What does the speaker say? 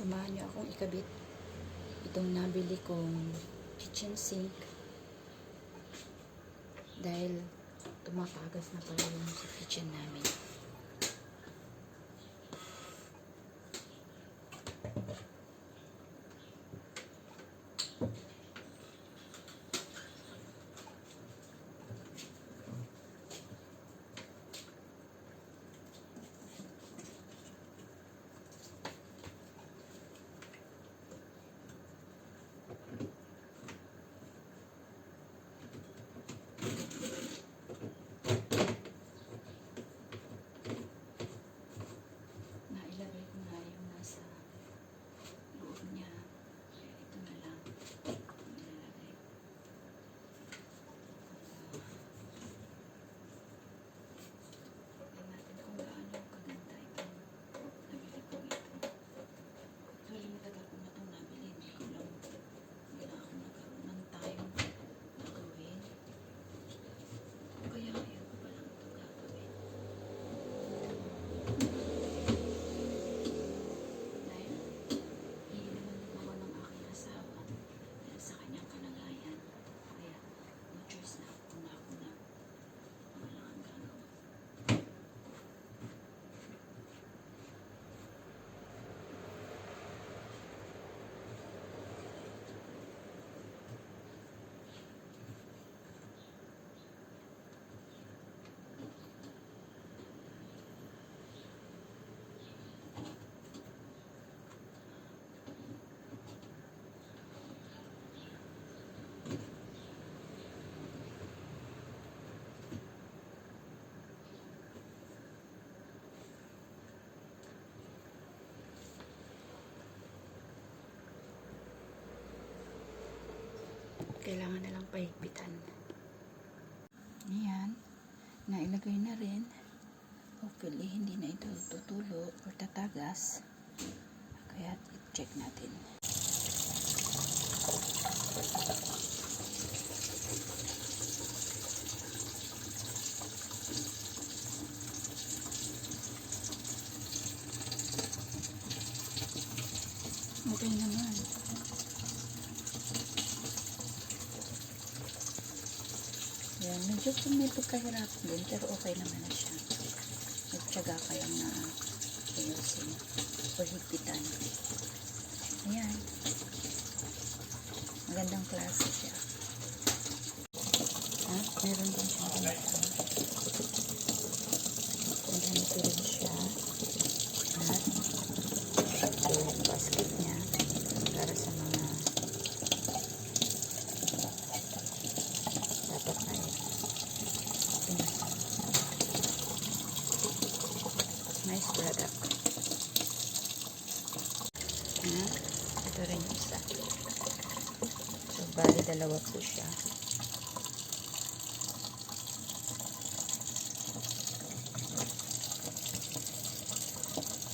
Samahan niyo akong ikabit itong nabili kong kitchen sink dahil tumatagas na pala yung sa kitchen namin. Kailangan na lang pahigpitan. Ayan. Nailagay na rin. Hopefully, hindi na ito tutulo or tatagas. Kaya check natin. Okay naman. Yan, medyo po may pagkahirap din, pero okay naman na siya. Nagtsaga kayo na ayusin o higpitan. Ayan. Magandang klase siya. At meron din siya ganito. Ganito rin siya. At ito yung basket niya para sa mga dapat na ito. Nice product. Ayan. Ito rin yung isa. So, bali dalawa po siya.